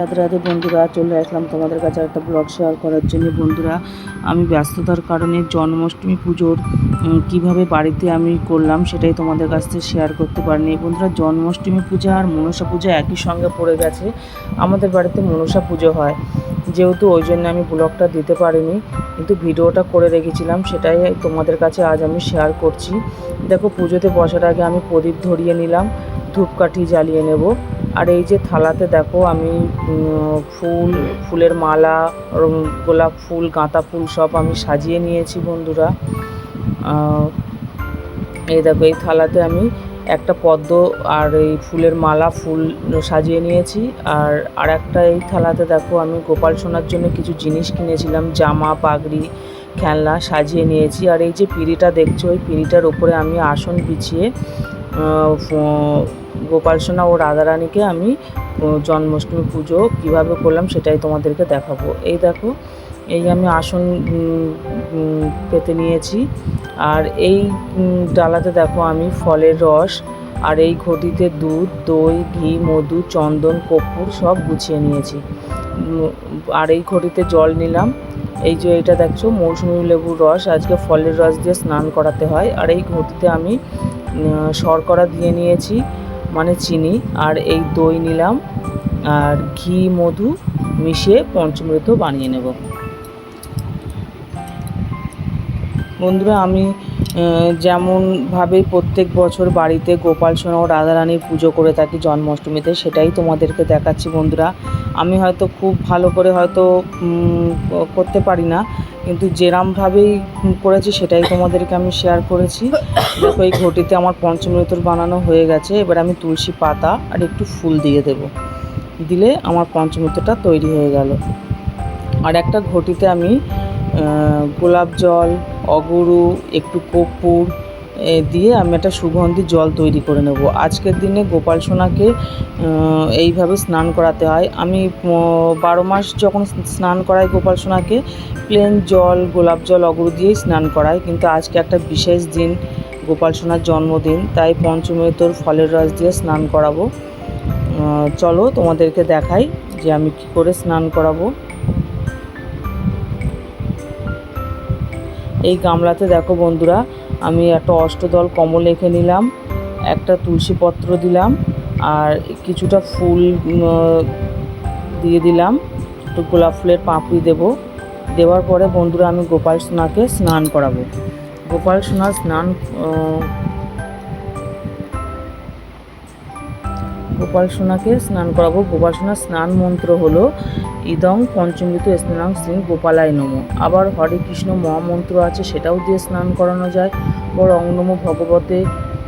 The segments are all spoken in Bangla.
রাতে রাতে বন্ধুরা চলে আসলাম তোমাদের কাছে একটা ব্লগ শেয়ার করার জন্য। বন্ধুরা, আমি ব্যস্ততার কারণে জন্মাষ্টমী পুজোর কীভাবে বাড়িতে আমি করলাম সেটাই তোমাদের কাছ থেকে শেয়ার করতে পারিনি। বন্ধুরা, জন্মাষ্টমী পূজা আর মনসা পূজা একই সঙ্গে পড়ে গেছে। আমাদের বাড়িতে মনসা পুজো হয়। যেহেতু ওই জন্য আমি ব্লগটা দিতে পারিনি। কিন্তু ভিডিওটা করে রেখেছিলাম, সেটাই তোমাদের কাছে আজ আমি শেয়ার করছি। দেখো পুজোতে বসার আগে আমি প্রদীপ ধরিয়ে নিলাম, ধূপকাঠি জ্বালিয়ে নেব। আর এই যে থালাতে দেখো আমি ফুল, ফুলের মালা গোলাপ ফুল, গাঁদা ফুল সব আমি সাজিয়ে নিয়েছি বন্ধুরা। এই দেখো এই থালাতে আমি একটা পদ্ম আর এই ফুলের মালা ফুল সাজিয়ে নিয়েছি। আর আর একটা এই থালাতে দেখো, আমি গোপাল সোনার জন্য কিছু জিনিস কিনেছিলাম, জামা, পাগড়ি, খেলনা সাজিয়ে নিয়েছি। আর এই যে পিঁড়িটা দেখছ, ওই পিঁড়িটার উপরে আমি আসন বিছিয়ে গোপাল সোনা ও রাধারানীকে আমি জন্মাষ্টমী পুজো কীভাবে করলাম সেটাই তোমাদেরকে দেখাবো। এই দেখো এই আমি আসন পেতে নিয়েছি। আর এই ডালাতে দেখো আমি ফলের রস আর এই ঘটিতে দুধ, দই, ঘি, মধু, চন্দন, কর্পূর সব গুছিয়ে নিয়েছি। আর এই ঘটিতে জল নিলাম। এই যে এটা দেখছ, মৌসুমি লেবুর রস, আজকে ফলের রস দিয়ে স্নান করাতে হয়। আর এই ঘটিতে আমি শর্করা দিয়ে নিয়েছি মানে চিনি। আর এই দই নিলাম। আর ঘি, মধু মিশিয়ে পঞ্চমৃত বানিয়ে নেব। বন্ধুরা, আমি যেমনভাবে প্রত্যেক বছর বাড়িতে গোপাল সোনা ও রাধারানীর পুজো করে থাকি জন্মাষ্টমীতে, সেটাই তোমাদেরকে দেখাচ্ছি বন্ধুরা। আমি হয়তো খুব ভালো করে হয়তো করতে পারি না, কিন্তু যেরমভাবেই করেছি, সেটাই তোমাদেরকে আমি শেয়ার করেছি। দেখো, এই ঘটিতে আমার পঞ্চমৃতর বানানো হয়ে গেছে, এবার আমি তুলসী পাতা আর একটু ফুল দিয়ে দেব। দিলে আমার পঞ্চমৃতটা তৈরি হয়ে গেল। আর একটা ঘটিতে আমি গোলাপ জল অগুরু, একটু কর্পূর দিয়ে আমি একটা সুগন্ধি জল তৈরি করে নেব। আজকের দিনে গোপাল সোনাকে এইভাবে স্নান করাতে হয়। আমি বারো মাস যখন স্নান করাই গোপাল সোনাকে প্লেন জল, গোলাপ জল, অগুরু দিয়েই স্নান করাই। কিন্তু আজকে একটা বিশেষ দিন, গোপাল সোনার জন্মদিন, তাই পঞ্চমৃতর ফলের রস দিয়ে স্নান করাবো। চলো তোমাদেরকে দেখাই যে আমি কি করে স্নান করাবো। এই গামলাতে দেখো বন্ধুরা, আমি একটা অষ্টদল কমল এঁকে নিলাম, একটা তুলসী পত্র দিলাম, আর কিছুটা ফুল দিয়ে দিলাম, একটু গোলাপ ফুলের পাঁপড়ি দেব। দেওয়ার পরে বন্ধুরা আমি গোপাল সোনাকে স্নান করাবো। গোপাল সোনার স্নান গোপাল সোনাকে স্নান করাবো। গোপাল সোনার স্নান মন্ত্র হলো, ইদং পঞ্চমৃত স্নানাং শ্রী গোপালায় নম। আবার হরে কৃষ্ণ মহামন্ত্র আছে, সেটাও দিয়ে স্নান করানো যায়। অং নম ভগবতে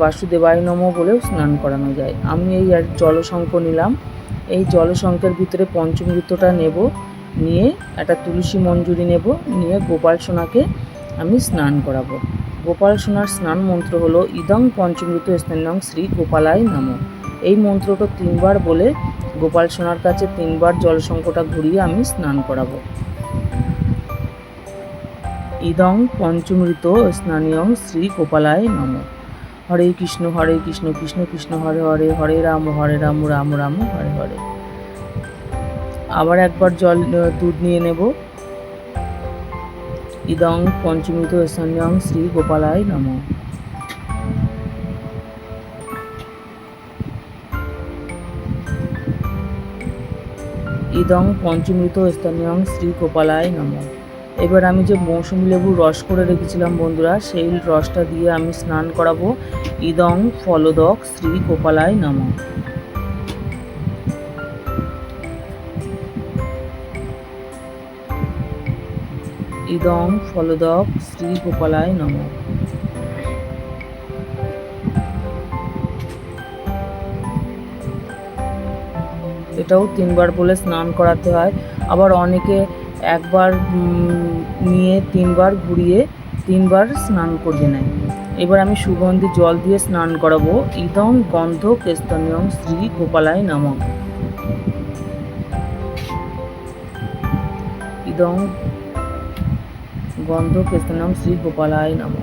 বাসুদেবায় নম বলেও স্নান করানো যায়। আমি এই আর জলশঙ্খ নিলাম। এই জলশঙ্কের ভিতরে পঞ্চমৃতটা নেব, নিয়ে একটা তুলসী মঞ্জুরি নেব, নিয়ে গোপাল সোনাকে আমি স্নান করাবো। গোপাল সোনার স্নান মন্ত্র হলো ইদং পঞ্চমৃত স্নানং শ্রী গোপালায় নাম। এই মন্ত্রটা তিনবার বলে গোপাল সোনার কাছে তিনবার জলসংকটা ঘুরিয়ে আমি স্নান করাবো। ইদং পঞ্চমৃত স্নানীয়ং শ্রী গোপালায় নম। হরে কৃষ্ণ হরে কৃষ্ণ কৃষ্ণ কৃষ্ণ, হরে হরে হরে রাম হরে রাম রাম রাম, হরে হরে। আবার একবার জল, দুধ নিয়ে নেব। ইদং পঞ্চমৃত স্থানীয়ং শ্রী গোপালায় নম। ইদং পঞ্চমৃত স্থানীয়ং শ্রী গোপালায় নম। এবার আমি যে মৌসুমি লেবুর রস করে রেখেছিলাম বন্ধুরা, সেই রসটা দিয়ে আমি স্নান করাবো। ইদং ফলদক শ্রী গোপালায় নম। ইদং ফলদক, শ্রী গোপালায় নম। এটাও তিনবার বলে স্নান করাতে হয়। আবার অনেকে একবার নিয়ে তিনবার ঘুরিয়ে তিনবার স্নান করিয়ে নেয়। এবার আমি সুগন্ধি জল দিয়ে স্নান করাবো। ইদং গন্ধ, কেস্তনীয়ং, শ্রী গোপালায় নম। ইদং গন্ধ কেস্তনীয়ং শ্রী গোপালায় নম।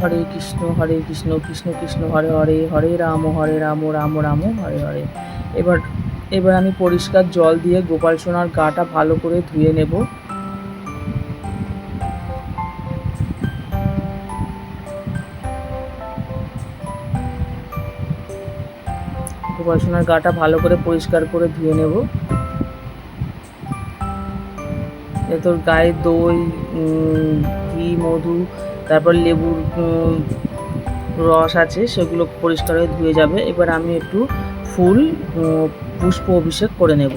হরে কৃষ্ণ হরে কৃষ্ণ কৃষ্ণ কৃষ্ণ, হরে হরে হরে রাম হরে রাম রাম রাম, হরে হরে। এবার এবার আমি পরিষ্কার জল দিয়ে গোপাল সোনার গাটা ভালো করে ধুয়ে নেব। গোপাল সোনার গাটা ভালো করে পরিষ্কার করে ধুয়ে নেব। তোর গায়ে দই ঘি, মধু, তারপর লেবুর রস আছে, সেগুলো পরিষ্কার হয়ে ধুয়ে যাবে। এবার আমি একটু ফুল পুষ্প অভিষেক করে নেব।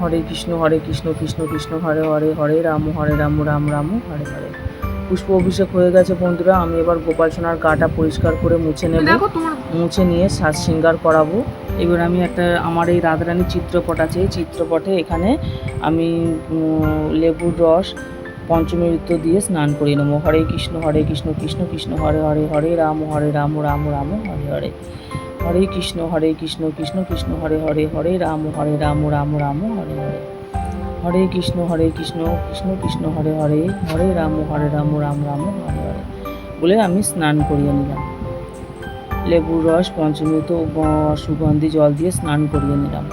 হরে কৃষ্ণ হরে কৃষ্ণ কৃষ্ণ কৃষ্ণ, হরে হরে হরে রাম হরে রাম রাম রাম, হরে হরে। পুষ্প অভিষেক হয়ে গেছে বন্ধুরা আমি এবার গোপাল সোনার গাটা পরিষ্কার করে মুছে নেব। মুছে নিয়ে সাজ শৃঙ্গার করাবো। এবার আমি একটা আমার এই রাধারানীর চিত্রপট আছে এই চিত্রপটে এখানে আমি লেবুর রস পঞ্চমৃত্য দিয়ে স্নান করিয়ে নেব। হরে কৃষ্ণ হরে কৃষ্ণ কৃষ্ণ কৃষ্ণ হরে হরে হরে রাম হরে রাম রাম রাম হরে হরে। হরে কৃষ্ণ হরে কৃষ্ণ কৃষ্ণ কৃষ্ণ হরে হরে হরে রাম হরে রাম রাম রাম হরে হরে। হরে কৃষ্ণ হরে কৃষ্ণ কৃষ্ণ কৃষ্ণ, হরে হরে হরে রাম হরে রাম রাম রাম, হরে হরে। বলে আমি স্নান করিয়ে নিলাম। লেবুর রস, পঞ্চমৃত সুগন্ধি, জল দিয়ে স্নান করিয়ে নিলাম।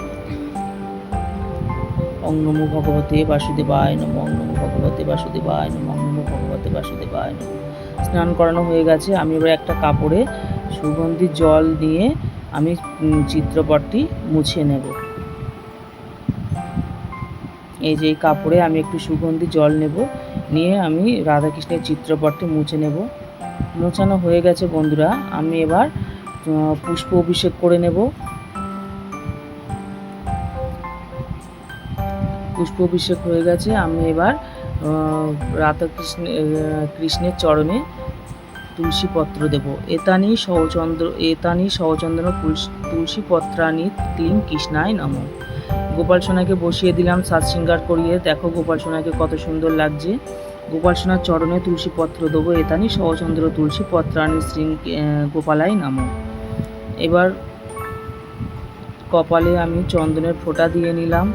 ওং নমো ভগবতে বাসুদেবায় নম, ওং নমো ভগবতে বাসুদেবায় নম, ওং নমো ভগবতে বাসুদেবায় নম। স্নান করানো হয়ে গেছে। আমি এবার একটা কাপড়ে সুগন্ধি জল দিয়ে আমি চিত্রপটটি মুছে নেব। এই যে কাপড়ে আমি একটু সুগন্ধি জল নেব নিয়ে আমি রাধাকৃষ্ণের চিত্রপটটি মুছে নেব। মোছানো হয়ে গেছে বন্ধুরা আমি এবার পুষ্প অভিষেক করে নেব। পুষ্প অভিষেক হয়ে গেছে আমি এবার আহ, রাধাকৃষ্ণ কৃষ্ণের চরণে তুলসী পত্র দেব। এতানি সহচন্দ্র এতানি সহচন্দ্র তুলসী পত্রানি ক্লিং কৃষ্ণায় নম। গোপাল সোনাকে বসিয়ে দিলাম সাত শৃঙ্গার করিয়ে। দেখো গোপাল সোনাকে কত সুন্দর লাগছে। গোপাল সোনার চরণে তুলসী পত্র দেবো, এতানি সহচন্দ্র তুলসী পত্রানি শ্রী গোপালাই নাম। এবার কপালে আমি চন্দনের ফোঁটা দিয়ে নিলাম।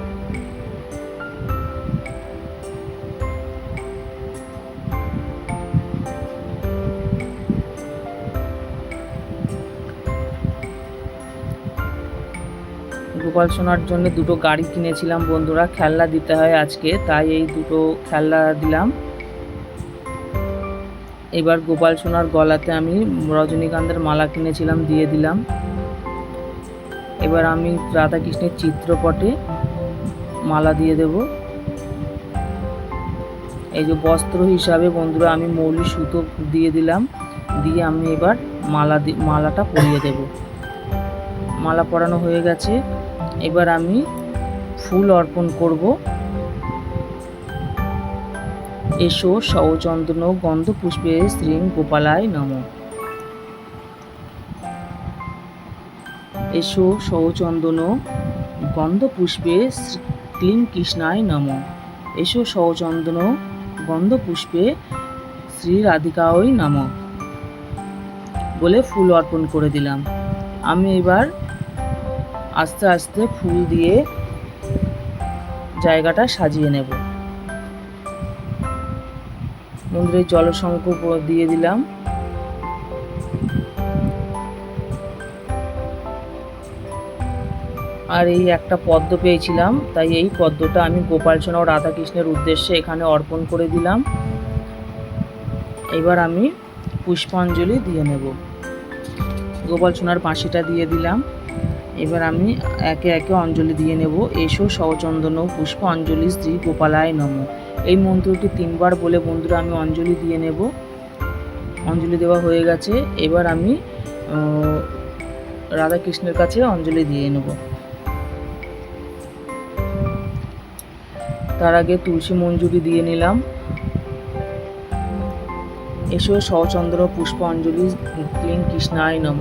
গোপাল সোনার জন্য দুটো গাড়ি কিনেছিলাম বন্ধুরা, খেলনা দিতে হয় আজকে, তাই এই দুটো খেলনা দিলাম। এবার গোপাল সোনার গলাতে আমি রজনীকান্তের মালা কিনেছিলাম, দিয়ে দিলাম। এবার আমি রাধাকৃষ্ণের চিত্রপটে মালা দিয়ে দেব। এই যে বস্ত্র হিসাবে বন্ধুরা, আমি মৌলি সুতো দিয়ে দিলাম, দিয়ে আমি এবার মালা মালাটা পরিয়ে দেব। মালা পরানো হয়ে গেছে। এবার আমি ফুল অর্পণ করব। এসো সৌচন্দন গন্ধ পুষ্পে শ্রী গোপালায় নম। এসো সৌচন্দন গন্ধ পুষ্পে ক্লিং কৃষ্ণায় নম। এসো সৌচন্দন গন্ধ পুষ্পে শ্রী রাধিকায় নম। বলে ফুল অর্পণ করে দিলাম। আমি এবার আস্তে আস্তে ফুল দিয়ে জায়গাটা সাজিয়ে নেব। মন্দিরের জলশঙ্খ দিয়ে দিলাম। আর এই একটা পদ্ম পেয়েছিলাম, তাই এই পদ্মটা আমি গোপাল ও রাধাকৃষ্ণের উদ্দেশ্যে এখানে অর্পণ করে দিলাম। এবার আমি পুষ্পাঞ্জলি দিয়ে নেব। গোপাল সোনার বাঁশিটা দিয়ে দিলাম। এবার আমি একে একে অঞ্জলি দিয়ে নেব। এসো সচন্দন পুষ্প অঞ্জলি শ্রী গোপালায় নম। এই মন্ত্রটি তিনবার বলে, বন্ধুরা, আমি অঞ্জলি দিয়ে নেব। অঞ্জলি দেওয়া হয়ে গেছে। এবার আমি রাধাকৃষ্ণের কাছে অঞ্জলি দিয়ে নেব। তার আগে তুলসী মঞ্জুরি দিয়ে নিলাম। এসো সচন্দ্র পুষ্প অঞ্জলি ক্লিং কৃষ্ণায় নম।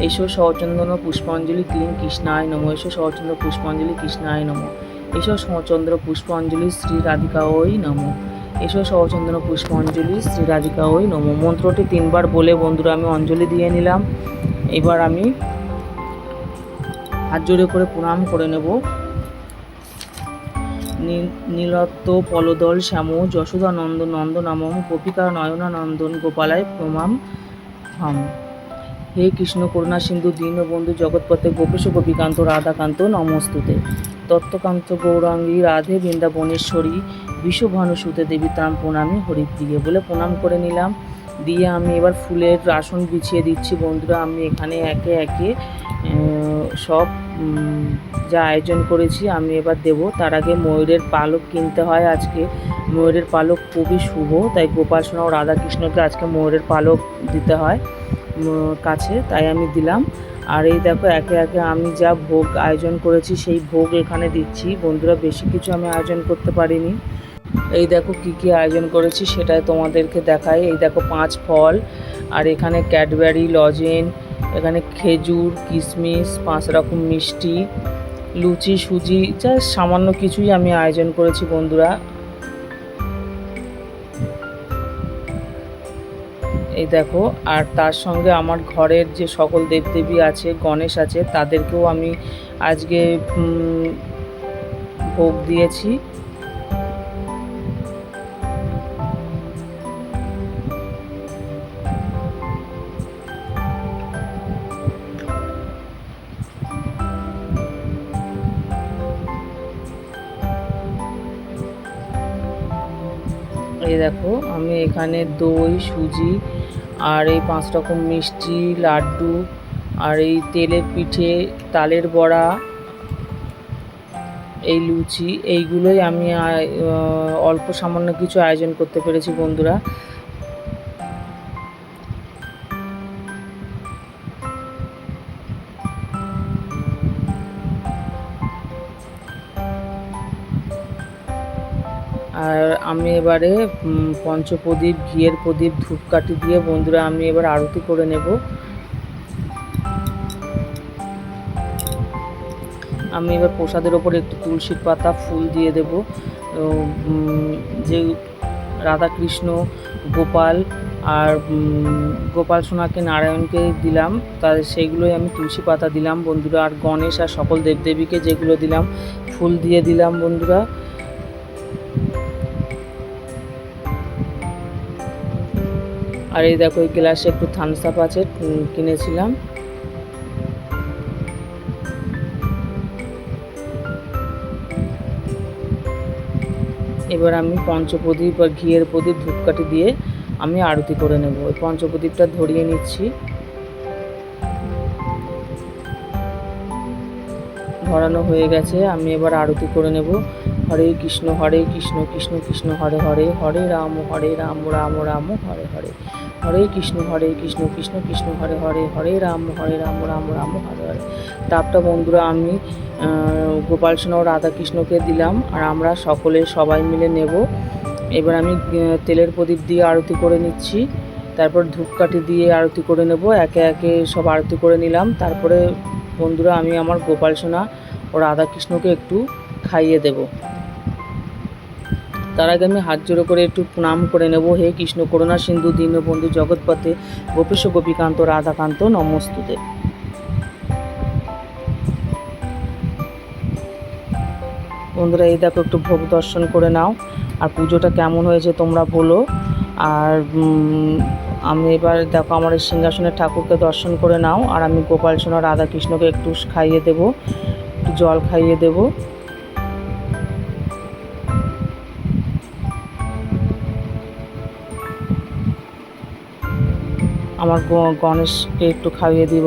এসো সচন্দন পুষ্পাঞ্জলি ক্লিং কৃষ্ণায় নম, এসো সচন্দ্র পুষ্পাঞ্জলি কৃষ্ণায় নম, এসো সচন্দ্র পুষ্পাঞ্জলি শ্রী রাধিকা ওই নম, এসো সচন্দ্র পুষ্পাঞ্জলি শ্রী রাধিকা ওই নম। মন্ত্রটি তিনবার বলে বন্ধুরা আমি অঞ্জলি দিয়ে নিলাম। এবার আমি হাত জোড়ে করে প্রণাম করে নেব। নীল- নীলত্ব পলদল, শ্যাম যশোদানন্দ নন্দনামম গোপিকা, নয়নানন্দন, গোপালায় প্রমাম হাম হে কৃষ্ণ, করুণা সিন্ধু দীনবন্ধু জগৎপথে গোপেশ গোপীকান্ত রাধাকান্ত নমস্তুতে। তত্ত্বকান্ত গৌরাঙ্গী, রাধে বৃন্দাবনেশ্বরী, বিশ্বভানুসুতে দেবী তাম প্রণামী হরিপ্রিয়ে বলে প্রণাম করে নিলাম। দিয়ে আমি এবার ফুলের আসন বিছিয়ে দিচ্ছি বন্ধুরা, আমি এখানে একে একে সব যা আয়োজন করেছি আমি এবার দেব। তার আগে ময়ূরের পালক কিনতে হয় আজকে। ময়ূরের পালক খুবই শুভ, তাই গোপাল সোনা ও রাধাকৃষ্ণকে আজকে ময়ূরের পালক দিতে হয়। কাছে, তাই আমি দিলাম। আর এই দেখো, একে একে আমি যা ভোগ আয়োজন করেছি, সেই ভোগ এখানে দিচ্ছি। বন্ধুরা, বেশি কিছু আমি আয়োজন করতে পারিনি। এই দেখো, কি কি আয়োজন করেছি সেটাই তোমাদেরকে দেখাই। এই দেখো, পাঁচ ফল। আর এখানে ক্যাডবেরি, লজেন, এখানে খেজুর, কিশমিশ, পাঁচ রকম মিষ্টি, লুচি, সুজি, যা সামান্য কিছুই আমি আয়োজন করেছি, বন্ধুরা। এই দেখো, আর তার সঙ্গে আমার ঘরের যে সকল দেবদেবী আছে, গণেশ আছে, তাদেরকেও আমি আজকে ভোগ দিয়েছি। এই দেখো, আমি এখানে দই, সুজি আর এই পাঁচ রকম মিষ্টি, লাড্ডু, আর এই তেলের পিঠে তালের বড়া, এই লুচি, এইগুলোই আমি অল্প সামান্য কিছু আয়োজন করতে পেরেছি বন্ধুরা। আর আমি এবারে পঞ্চপ্রদীপ, ঘিয়ের প্রদীপ, ধূপকাঠি দিয়ে বন্ধুরা আমি এবার আরতি করে নেব। আমি এবার প্রসাদের ওপর একটু তুলসীর পাতা, ফুল দিয়ে দেব। যে রাধাকৃষ্ণ, গোপাল আর গোপাল সোনাকে নারায়ণকে দিলাম তাদের সেইগুলোই আমি তুলসী পাতা দিলাম বন্ধুরা। আর গণেশ আর সকল দেবদেবীকে যেগুলো দিলাম, ফুল দিয়ে দিলাম বন্ধুরা। আর এই দেখো, এই গ্লাসে একটু থামস আপ আছে কিনেছিলাম। এবার আমি পঞ্চপ্রদীপ আর ঘিয়ের প্রদীপ ধূপকাঠি দিয়ে আমি আরতি করে নেব। ওই পঞ্চপ্রদীপটা ধরিয়ে নিচ্ছি। ধরানো হয়ে গেছে, আমি এবার আরতি করে নেব। হরে কৃষ্ণ হরে কৃষ্ণ কৃষ্ণ কৃষ্ণ, হরে হরে হরে রাম হরে রাম রাম রাম, হরে হরে। হরে কৃষ্ণ হরে কৃষ্ণ কৃষ্ণ কৃষ্ণ, হরে হরে হরে রাম হরে রাম রাম রাম, হরে হরে। ডাবটা বন্ধুরা, আমি গোপাল সোনা ও রাধাকৃষ্ণকে দিলাম আর আমরা সকলে সবাই মিলে নেব। এবার আমি তেলের প্রদীপ দিয়ে আরতি করে নিচ্ছি। তারপর ধূপকাঠি দিয়ে আরতি করে নেব। একে একে সব আরতি করে নিলাম। তারপরে বন্ধুরা, আমি আমার গোপাল সোনা ও রাধাকৃষ্ণকে একটু খাইয়ে দেব। তার আগে আমি হাত জোড়ো করে একটু প্রণাম করে নেব। হে কৃষ্ণ করুণা, সিন্ধু দীনবন্ধু জগৎপথে গোপেশ, গোপীকান্ত, রাধাকান্ত, নমস্তুতে। বন্ধুরা, এই দেখো একটু ভোগ দর্শন করে নাও। আর পুজোটা কেমন হয়েছে তোমরা বলো। আর আমি এবার দেখো আমার এই সিংহাসনের ঠাকুরকে দর্শন করে নাও। আর আমি গোপাল সোনা রাধাকৃষ্ণকে একটু খাইয়ে দেবো, একটু জল খাইয়ে দেব। আমার গণেশকে একটু খাইয়ে দিব।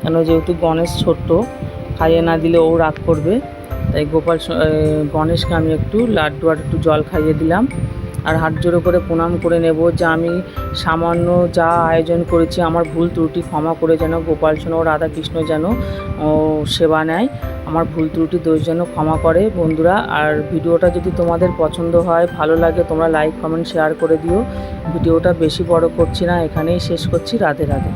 কেন যেহেতু গণেশ ছোট্ট, খাইয়ে না দিলে ও রাগ করবে। তাই গোপাল গণেশকে আমি একটু লাড্ডু আর একটু জল খাইয়ে দিলাম। আর হাত জোড়ো করে প্রণাম করে নেব যে আমি সামান্য যা আয়োজন করেছি, আমার ভুল ত্রুটি ক্ষমা করে যেন গোপাল ও রাধাকৃষ্ণ যেন সেবা নেয়। আমার ভুল ত্রুটি দোষ যেন ক্ষমা করে। বন্ধুরা, আর ভিডিওটা যদি তোমাদের পছন্দ হয়, ভালো লাগে, তোমরা লাইক কমেন্ট শেয়ার করে দিও। ভিডিওটা বেশি বড় করছি না, এখানেই শেষ করছি। রাধে রাধে।